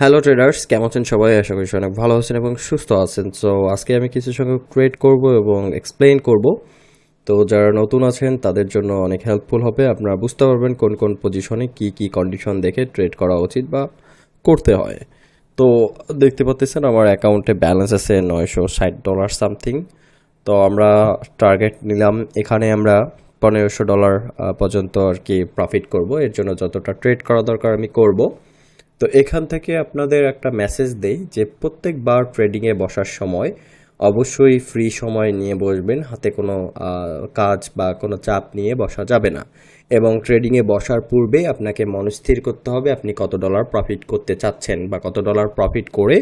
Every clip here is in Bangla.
হ্যালো ট্রেডার্স কেমন আছেন সবাই? আশা করি অনেক ভালো আছেন এবং সুস্থ আছেন। সো আজকে আমি কিছু সঙ্গে ট্রেড করব এবং এক্সপ্লেইন করব। তো যারা নতুন আছেন, তাদের জন্য অনেক হেল্পফুল হবে। আপনারা বুঝতে পারবেন কোন কোন পজিশনে কি কি কন্ডিশন দেখে ট্রেড করা উচিত বা করতে হয়। তো দেখতে পাচ্ছেন আমার অ্যাকাউন্টে ব্যালেন্স আছে নয়শো ষাট ডলার সামথিং তো আমরা টার্গেট নিলাম। এখানে আমরা পনেরোশো ডলার পর্যন্ত আর কি প্রফিট করব। এর জন্য যতটা ট্রেড করা দরকার আমি করব। তো এখান থেকে আপনাদের একটা মেসেজ দেই যে প্রত্যেকবার ট্রেডিংয়ে বসার সময় অবশ্যই ফ্রি সময় নিয়ে বসবেন, হাতে কোনো কাজ বা কোনো চাপ নিয়ে বসা যাবে না। এবং ট্রেডিংয়ে বসার পূর্বে আপনাকে মনস্থির করতে হবে আপনি কত ডলার প্রফিট করতে চাচ্ছেন বা কত ডলার প্রফিট করে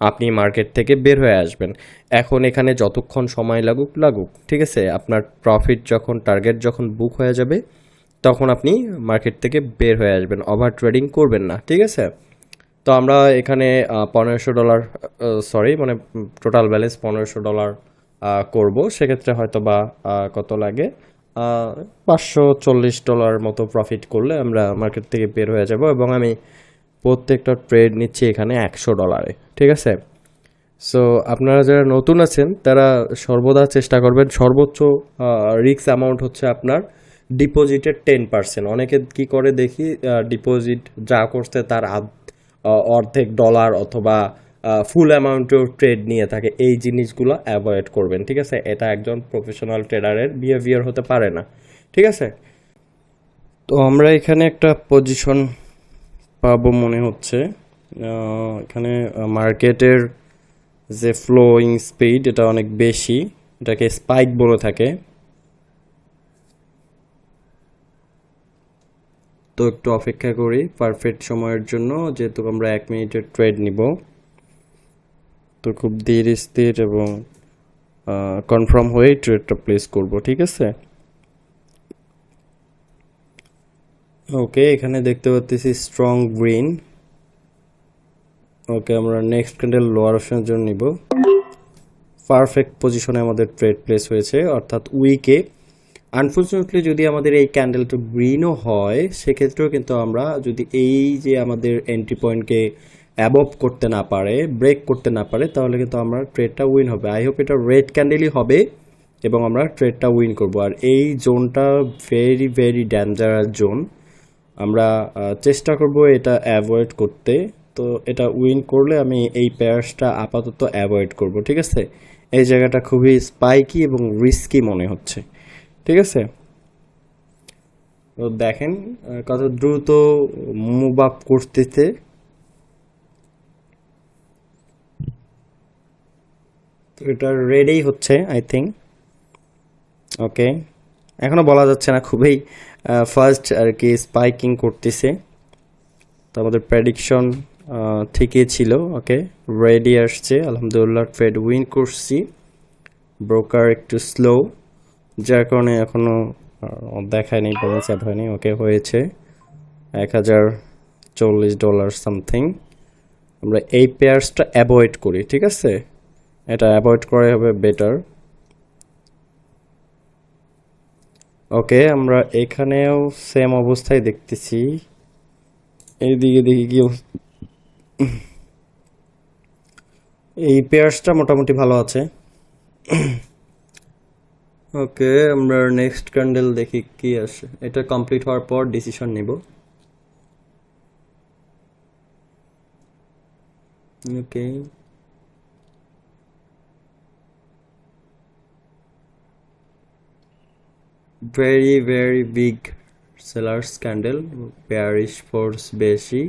আপনি মার্কেট থেকে বের হয়ে আসবেন। এখন এখানে যতক্ষণ সময় লাগুক লাগুক, ঠিক আছে? আপনার প্রফিট যখন টার্গেট যখন বুক হয়ে যাবে তখন আপনি মার্কেট থেকে বের হয়ে আসবেন। ওভার ট্রেডিং করবেন না, ঠিক আছে? তো আমরা এখানে পনেরোশো ডলার সরি মানে টোটাল ব্যালেন্স পনেরোশো ডলার করব। সেক্ষেত্রে হয়তো বা কত লাগে? পাঁচশো চল্লিশ ডলার মতো প্রফিট করলে আমরা মার্কেট থেকে বের হয়ে যাব এবং আমি প্রত্যেকটা ট্রেড নিচ্ছি এখানে একশো ডলারে ঠিক আছে? সো আপনারা যারা নতুন আছেন, তারা সর্বদা চেষ্টা করবেন। সর্বোচ্চ রিক্স অ্যামাউন্ট হচ্ছে আপনার ডিপোজিটের টেন পার্সেন্ট অনেকে কি করে দেখি ডিপোজিট যা করছে তার অর্ধেক ডলার অথবা ফুল অ্যামাউন্টের ট্রেড নিয়ে থাকে। এই জিনিসগুলো অ্যাভয়েড করবেন, ঠিক আছে? এটা একজন প্রফেশনাল ট্রেডারের বিহেভিয়ার হতে পারে না, ঠিক আছে? তো আমরা এখানে একটা পজিশন পাবো মনে হচ্ছে। এখানে মার্কেটের যে ফ্লোয়িং স্পিড এটা অনেক বেশি। এটাকে স্পাইক বলে থাকে। তো একটু অপেক্ষা করি পারফেক্ট সময়ের জন্য, যেহেতু আমরা এক মিনিটের ট্রেড নিব। তো খুব ধীর স্থির এবং কনফার্ম হয়েই ট্রেডটা প্লেস করব, ঠিক আছে? ওকে এখানে দেখতে পাচ্ছি স্ট্রং গ্রিন ওকে আমরা নেক্সট ক্যান্ডেল লোয়ার অপশনের জন্য নিব। পারফেক্ট পজিশনে আমাদের ট্রেড প্লেস হয়েছে, অর্থাৎ উইকে আনফর্চুনেটলি যদি আমাদের এই ক্যান্ডেলটা গ্রিনও হয়, সেক্ষেত্রেও কিন্তু আমরা যদি এই যে আমাদের এন্ট্রি পয়েন্টকে অ্যাবভ করতে না পারে ব্রেক করতে না পারে, তাহলে কিন্তু আমরা ট্রেডটা উইন হবে। আই হোপ এটা রেড ক্যান্ডেলই হবে এবং আমরা ট্রেডটা উইন করব। আর এই জোনটা ভেরি ভেরি ডেঞ্জারাস জোন আমরা চেষ্টা করব এটা অ্যাভয়েড করতে। তো এটা উইন করলে আমি এই পেয়ার্সটা আপাতত অ্যাভয়েড করব, ঠিক আছে? এই জায়গাটা খুবই স্পাইকি এবং রিস্কি মনে হচ্ছে। ঠিক আছে? তো দেখেন কত দ্রুত মুভ আপ করতেছে। তো এটা রেডেই হচ্ছে আই থিঙ্ক ওকে এখনও বলা যাচ্ছে না, খুবই ফার্স্ট আর কি স্পাইকিং করতেছে। তো আমাদের প্রেডিকশন ঠিকই ছিল ওকে রেডি আসছে, আলহামদুলিল্লাহ ট্রেড উইন করছি। ব্রোকার একটু স্লো যার কারণে এখনও দেখায়নি ব্যালেন্স অ্যাড হয়নি ওকে হয়েছে এক হাজার চল্লিশ ডলার সামথিং আমরা এই পেয়ার্সটা অ্যাভয়েড করি, ঠিক আছে? এটা অ্যাভয়েড করাই হবে বেটার ওকে, আমরা এখানেও সেম অবস্থায় দেখতেছি। এইদিকে দেখি কি এই পেয়ার্সটা মোটামুটি ভালো আছে। ওকে, আমরা নেক্সট ক্যান্ডেল দেখি কি আসে। এটা কমপ্লিট হওয়ার পর ডিসিশন নিব। Okay. Very very big sellers candle bearish force বেশি।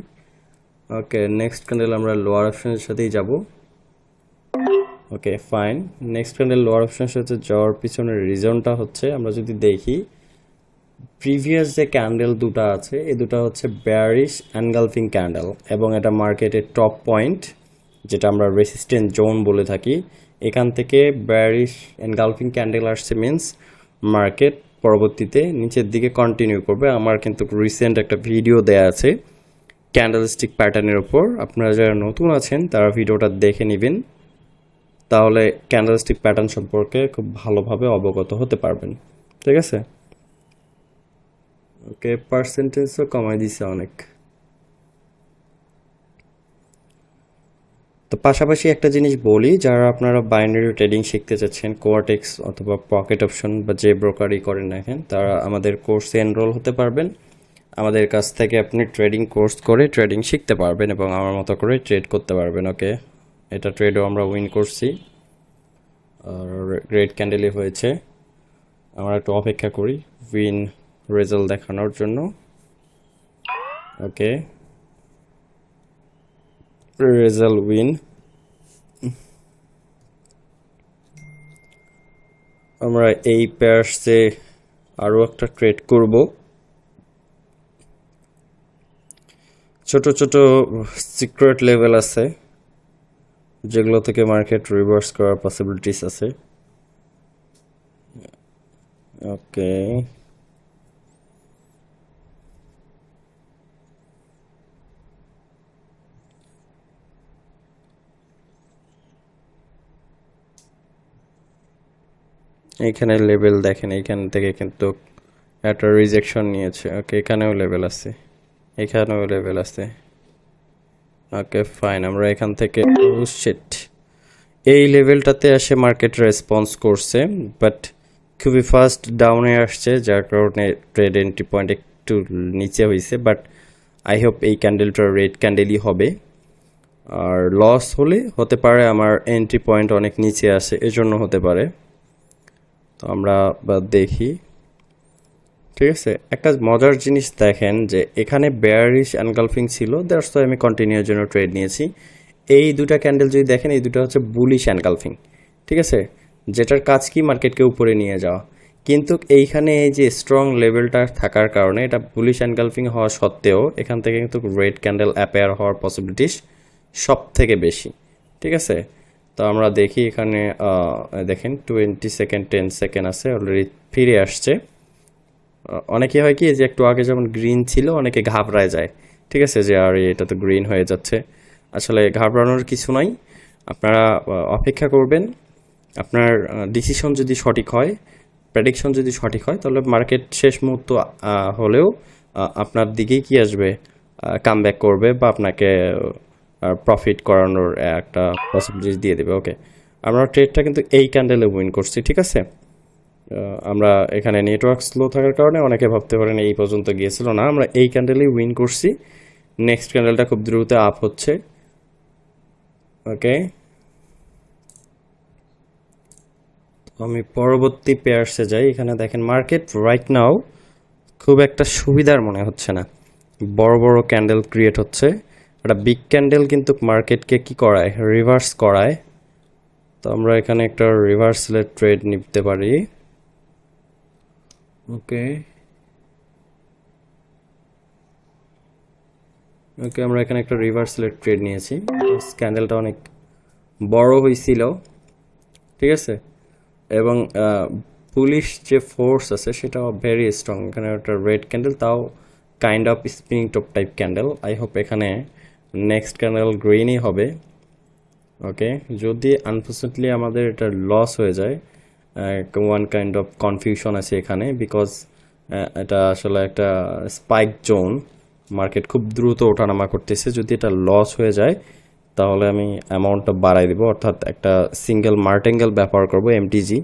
ওকে নেক্সট ক্যান্ডেল আমরা লোয়ার অপশনের সাথেই যাব। Okay fine next candle lower অপশনের সাথে যাওয়ার পিছনের রিজনটা হচ্ছে, আমরা যদি দেখি প্রিভিয়াস যে ক্যান্ডেল দুটো আছে, এই দুটো হচ্ছে ব্যারিশ অ্যানগালফিং ক্যান্ডেল এবং এটা মার্কেটের টপ পয়েন্ট যেটা আমরা রেসিস্ট্যান্ট জোন বলে থাকি। এখান থেকে ব্যারিশ এনগালফিং ক্যান্ডেল আসছে মিন্স মার্কেট পরবর্তীতে নিচের দিকে কন্টিনিউ করবে। আমার কিন্তু রিসেন্ট একটা ভিডিও দেয়া আছে ক্যান্ডেলস্টিক প্যাটার্নের উপর আপনারা যারা নতুন আছেন, তারা ভিডিওটা দেখে নেবেন। তাহলে ক্যান্ডেলস্টিক প্যাটার্ন সম্পর্কে খুব ভালোভাবে অবগত হতে পারবেন। ঠিক আছে? ওকে পার্সেন্টেজও কমাই দিছে অনেক। তো পাশাপাশি একটা জিনিস বলি, যারা আপনারা বাইনারি ট্রেডিং শিখতে চাচ্ছেন কোয়াটেক্স অথবা পকেট অপশন বা যে ব্রোকারই করেন না কেন, তারা আমাদের কোর্সে এনরোল হতে পারবেন। আমাদের কাছ থেকে আপনি ট্রেডিং কোর্স করে ট্রেডিং শিখতে পারবেন এবং আমার মতো করে ট্রেড করতে পারবেন ওকে এটা ট্রেডও আমরা উইন করছি। আর রেড ক্যান্ডেলই হয়েছে। আমরা একটু অপেক্ষা করি উইন রেজাল্ট দেখানোর জন্য। ওকে রেজাল্ট উইন আমরা এই প্যার্সে আরও একটা ট্রেড করব। ছোট ছোট সিক্রেট লেভেল আছে। যেগুলো থেকে মার্কেট রিভার্স করার পসিবিলিটিস আছে। ওকে এইখানে লেভেল দেখেন এইখান থেকে কিন্তু একটা রিজেকশন নিয়েছে। ওকে এখানেও লেভেল আছে। এখানেও লেভেল আছে। ওকে ফাইন আমরা এখান থেকে শিট এই লেভেলটাতে এসে মার্কেট রেসপন্স করছে বাট খুবই ফাস্ট ডাউনে আসছে, যার কারণে ট্রেড এন্ট্রি পয়েন্ট একটু নিচে হয়েছে বাট আই হোপ এই ক্যান্ডেলটা রেড ক্যান্ডেলই হবে। আর লস হলে হতে পারে আমার এন্ট্রি পয়েন্ট অনেক নিচে আসে, এজন্য হতে পারে। তো আমরা দেখি। ঠিক আছে? একটা মজার জিনিস দেখেন যে এখানে বেয়ারিশ অ্যানগালফিং ছিল দ্যাটস আমি কন্টিনিউর জন্য ট্রেড নিয়েছি। এই দুটা ক্যান্ডেল যদি দেখেন, এই দুটো হচ্ছে বুলিশ অ্যানগালফিং ঠিক আছে? যেটার কাজ কি? মার্কেটকে উপরে নিয়ে যাওয়া। কিন্তু এইখানে এই যে স্ট্রং লেভেলটা থাকার কারণে এটা বুলিশ অ্যানগালফিং হওয়া সত্ত্বেও এখান থেকে কিন্তু রেড ক্যান্ডেল অ্যাপেয়ার হওয়ার পসিবিলিটিস সব থেকে বেশি, ঠিক আছে? তো আমরা দেখি এখানে দেখেন টোয়েন্টি সেকেন্ড টেন সেকেন্ড আছে অলরেডি ফিরে আসছে। অনেকে হয় কি, যে একটু আগে যেমন গ্রিন ছিল, অনেকে ঘাবড়ায় যায়। ঠিক আছে? যে আর, এটা তো গ্রিন হয়ে যাচ্ছে। আসলে ঘাবড়ানোর কিছু নাই। আপনারা অপেক্ষা করবেন। আপনার ডিসিশন যদি সঠিক হয় প্রেডিকশন যদি সঠিক হয়, তাহলে মার্কেট শেষ মুহূর্ত হলেও আপনার দিকেই কি আসবে? কাম ব্যাক করবে বা আপনাকে প্রফিট করানোর একটা পসিবিলিটি দিয়ে দেবে। ওকে আমরা ট্রেডটা কিন্তু এই ক্যান্ডেলে উইন করছি। ঠিক আছে? আমরা এখানে নেটওয়ার্ক স্লো থাকার কারণে অনেকে ভাবতে পারেন এই পর্যন্ত গিয়েছিল না। আমরা এই ক্যান্ডেলেই উইন করছি। নেক্সট ক্যান্ডেলটা খুব দ্রুত আপ হচ্ছে। ওকে আমি পরবর্তী পেয়ার্সে যাই। এখানে দেখেন মার্কেট রাইট নাও খুব একটা সুবিধার মনে হচ্ছে না। বড় বড় ক্যান্ডেল ক্রিয়েট হচ্ছে। একটা বিগ ক্যান্ডেল কিন্তু মার্কেটকে কি করায়? রিভার্স করায়। তো আমরা এখানে একটা রিভার্সেলের ট্রেড নিতে পারি। ওকে ওকে আমরা এখানে একটা রিভার্সেলের ট্রেড নিয়েছি। ক্যান্ডেলটা অনেক বড় হয়েছিল ঠিক আছে? এবং পুলিশ যে ফোর্স আছে সেটা ভেরি স্ট্রং এখানে একটা রেড ক্যান্ডেল তাও kind of spring top type candle I hope এখানে নেক্সট ক্যান্ডেল গ্রিনই হবে। ওকে যদি আনফর্চুনেটলি আমাদের এটা লস হয়ে যায় ওয়ান কাইন্ড অফ কনফিউশন আছে এখানে বিকজ এটা আসলে একটা স্পাইক জোন মার্কেট খুব দ্রুত ওঠানামা করতেছে। যদি এটা লস হয়ে যায়, তাহলে আমি অ্যামাউন্টটা বাড়াই দেবো। অর্থাৎ একটা সিঙ্গেল মার্টেঙ্গেল ব্যবহার করব এমটিজি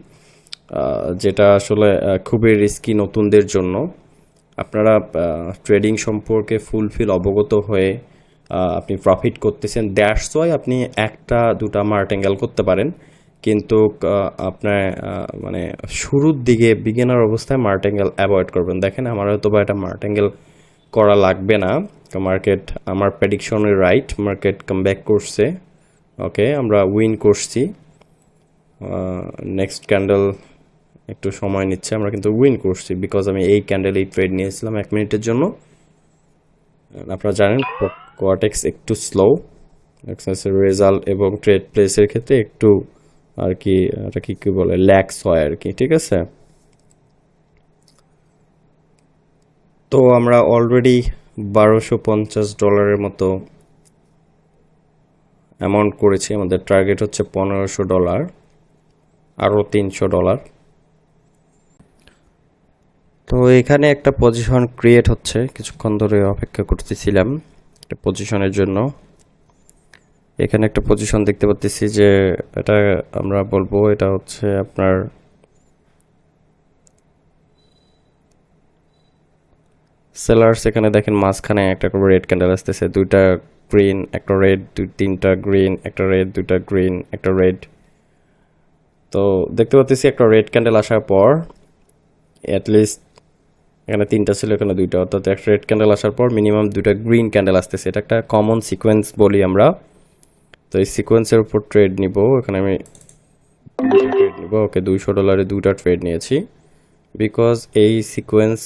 যেটা আসলে খুবই রিস্কি নতুনদের জন্য। আপনারা ট্রেডিং সম্পর্কে ফুলফিল অবগত হয়ে আপনি প্রফিট করতেছেন। দ্যাটস ওয়াই আপনি একটা, দুটা মার্টেঙ্গেল করতে পারেন। কিন্তু আপনার মানে শুরুর দিকে বিগিনার অবস্থায় মার্টেঙ্গেল অ্যাভয়েড করবেন। দেখেন আমার হয়তো বা এটা মার্টেঙ্গেল করা লাগবে না। মার্কেট, আমার প্রেডিকশনে রাইট মার্কেট কাম ব্যাক করছে। ওকে, আমরা উইন করছি। নেক্সট ক্যান্ডেল একটু সময় নিচ্ছে, আমরা কিন্তু উইন করছি। বিকজ আমি এই ক্যান্ডেল এই ট্রেড নিয়েছিলাম এক মিনিটের জন্য। আপনারা জানেন কোয়াটেক্স একটু স্লো রেজাল্ট এবং ট্রেড প্লেসের ক্ষেত্রে একটু আর কি এটা কি কি বলে ল্যাক্স হয় আর কি ঠিক আছে? তো আমরা অলরেডি বারোশো পঞ্চাশ ডলারের মতো অ্যামাউন্ট করেছি। আমাদের টার্গেট হচ্ছে পনেরোশো ডলার, আরও তিনশো ডলার। তো এখানে একটা পজিশন ক্রিয়েট হচ্ছে, কিছুক্ষণ ধরে অপেক্ষা করতেছিলাম একটা পজিশনের জন্য। এখানে একটা পজিশন দেখতে পাচ্ছি যে এটা আমরা বলব, এটা হচ্ছে আপনার সেলার্স এখানে দেখেন মাঝখানে একটা করে রেড ক্যান্ডেল আসতেছে, দুইটা গ্রিন একটা রেড দুই তিনটা গ্রিন একটা রেড দুইটা গ্রিন একটা রেড তো দেখতে পাচ্ছি একটা রেড ক্যান্ডেল আসার পর অ্যাটলিস্ট এখানে তিনটা ছিল, এখানে দুইটা। অর্থাৎ একটা রেড ক্যান্ডেল আসার পর মিনিমাম দুইটা গ্রিন ক্যান্ডেল আসতেছে। এটা একটা কমন সিকোয়েন্স বলি আমরা। তো এই সিকোয়েন্সের উপর ট্রেড নিব। এখানে আমি ট্রেড নিব। ওকে, দুইশো ডলারে দুইটা ট্রেড নিয়েছি। বিকজ এই সিকোয়েন্স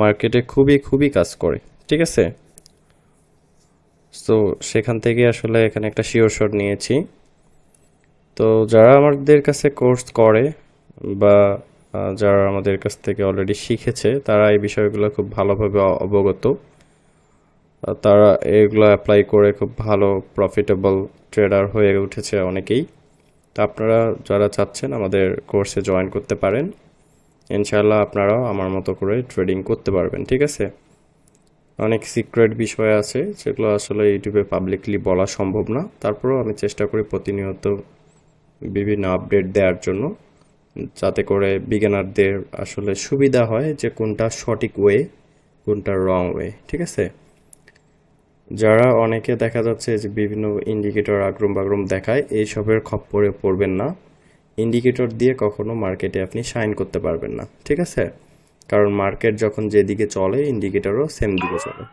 মার্কেটে খুবই খুবই কাজ করে, ঠিক আছে? তো সেখান থেকে আসলে এখানে একটা শিওর শট নিয়েছি। তো যারা আমাদের কাছে কোর্স করে বা যারা আমাদের কাছ থেকে অলরেডি শিখেছে, তারা এই বিষয়গুলো খুব ভালোভাবে অবগত। তারা এগুলো অ্যাপ্লাই করে খুব ভালো প্রফিটেবল ট্রেডার হয়ে উঠেছে অনেকেই। তা আপনারা যারা চাচ্ছেন আমাদের কোর্সে জয়েন করতে পারেন। ইনশাআল্লাহ আপনারাও আমার মতো করে ট্রেডিং করতে পারবেন, ঠিক আছে? অনেক সিক্রেট বিষয় আছে, যেগুলো আসলে ইউটিউবে পাবলিকলি বলা সম্ভব না। তারপরেও আমি চেষ্টা করি প্রতিনিয়ত বিভিন্ন আপডেট দেওয়ার জন্য, যাতে করে বিজ্ঞানারদের আসলে সুবিধা হয় যে কোনটা সঠিক ওয়ে কোনটা রং ওয়ে ঠিক আছে? যারা অনেকে দেখা যাচ্ছে যে বিভিন্ন ইন্ডিকেটর আগ্রম বাগ্রম দেখায় এইসবের খপ্পরে পড়বেন না। ইন্ডিকেটর দিয়ে কখনো মার্কেটে আপনি সাইন করতে পারবেন না, ঠিক আছে? কারণ মার্কেট যখন যেদিকে চলে ইন্ডিকেটরও সেম দিকে চলে।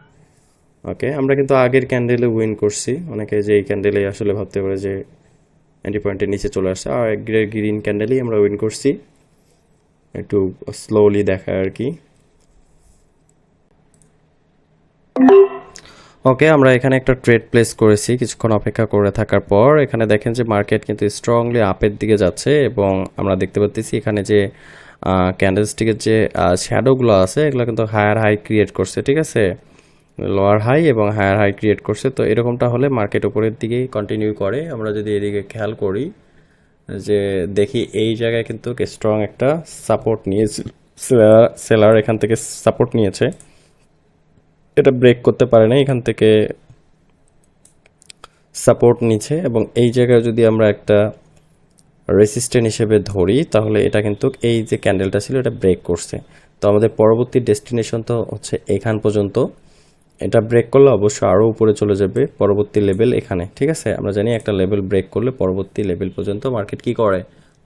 ওকে আমরা কিন্তু আগের ক্যান্ডেলে উইন করছি। অনেকে যে এই ক্যান্ডেলে আসলে ভাবতে পারে যে নাইনটি পয়েন্টের নিচে চলে আসছে। আর গ্রিন ক্যান্ডেলেই আমরা উইন করছি। একটু স্লোলি দেখায় আর কি। ওকে আমরা এখানে একটা ট্রেড প্লেস করেছি। কিছুক্ষণ অপেক্ষা করে থাকার পর এখানে দেখেন যে মার্কেট কিন্তু স্ট্রংলি আপের দিকে যাচ্ছে এবং আমরা দেখতে পাচ্ছি এখানে যে ক্যান্ডেলস্টিকের যে শ্যাডোগুলো আছে, এগুলো কিন্তু হায়ার হাই ক্রিয়েট করছে, ঠিক আছে? লোয়ার হাই এবং হায়ার হাই ক্রিয়েট করছে। তো এরকমটা হলে মার্কেট উপরের দিকেই কন্টিনিউ করে। আমরা যদি এদিকে খেয়াল করি, যে দেখি এই জায়গায় কিন্তু স্ট্রং একটা সাপোর্ট নিয়েছে সেলার এখান থেকে সাপোর্ট নিয়েছে। এটা ব্রেক করতে পারে না এখান থেকে সাপোর্ট নিচ্ছে এবং এই জায়গায় যদি আমরা একটা রেসিস্ট্যান্ট হিসেবে ধরি, তাহলে এটা কিন্তু এই যে ক্যান্ডেলটা ছিল, এটা ব্রেক করছে। তো আমাদের পরবর্তী ডেস্টিনেশন তো হচ্ছে এখান পর্যন্ত। এটা ব্রেক করলে অবশ্য আরও উপরে চলে যাবে পরবর্তী লেভেল এখানে, ঠিক আছে? আমরা জানি একটা লেভেল ব্রেক করলে পরবর্তী লেভেল পর্যন্ত মার্কেট কি করে?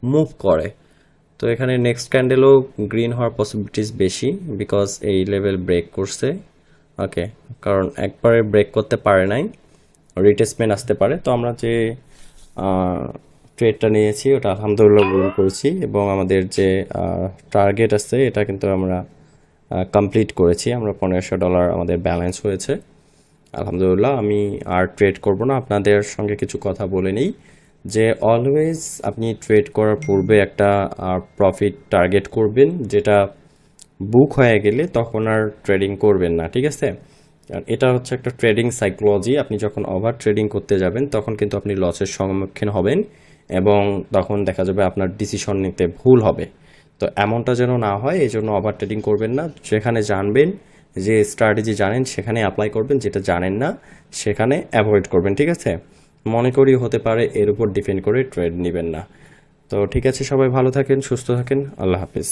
মুভ করে। তো এখানে নেক্সট ক্যান্ডেলও গ্রিন হওয়ার পসিবিলিটিস বেশি বিকজ এই লেভেল ব্রেক করছে। ওকে কারণ একবারে ব্রেক করতে পারে নাই রিটেসমেন্ট আসতে পারে। তো আমরা যে ট্রেডটা নিয়েছি, ওটা আলহামদুলিল্লাহ গ্রহণ করেছি এবং আমাদের যে টার্গেট আছে, এটা কিন্তু আমরা কমপ্লিট করেছি। আমরা পনেরোশো ডলার আমাদের ব্যালেন্স হয়েছে। আলহামদুলিল্লাহ, আমি আর ট্রেড করব না। আপনাদের সঙ্গে কিছু কথা বলে নিই যে অলওয়েজ আপনি ট্রেড করার পূর্বে একটা প্রফিট টার্গেট করবেন, যেটা বুক হয়ে গেলে তখন আর ট্রেডিং করবেন না, ঠিক আছে? আর এটা হচ্ছে একটা ট্রেডিং সাইকোলজি আপনি যখন ওভার ট্রেডিং করতে যাবেন, তখন কিন্তু আপনি লসের সম্মুখীন হবেন এবং তখন দেখা যাবে আপনার ডিসিশন নিতে ভুল হবে। তো এমনটা যেন না হয় এই জন্য ওভার ট্রেডিং করবেন না। যেখানে জানবেন, যে স্ট্র্যাটেজি জানেন, সেখানে অ্যাপ্লাই করবেন, যেটা জানেন না, সেখানে অ্যাভয়েড করবেন, ঠিক আছে? মনে করি হতে পারে, এর উপর ডিপেন্ড করে ট্রেড নেবেন না। তো ঠিক আছে, সবাই ভালো থাকেন, সুস্থ থাকেন, আল্লাহ হাফিজ।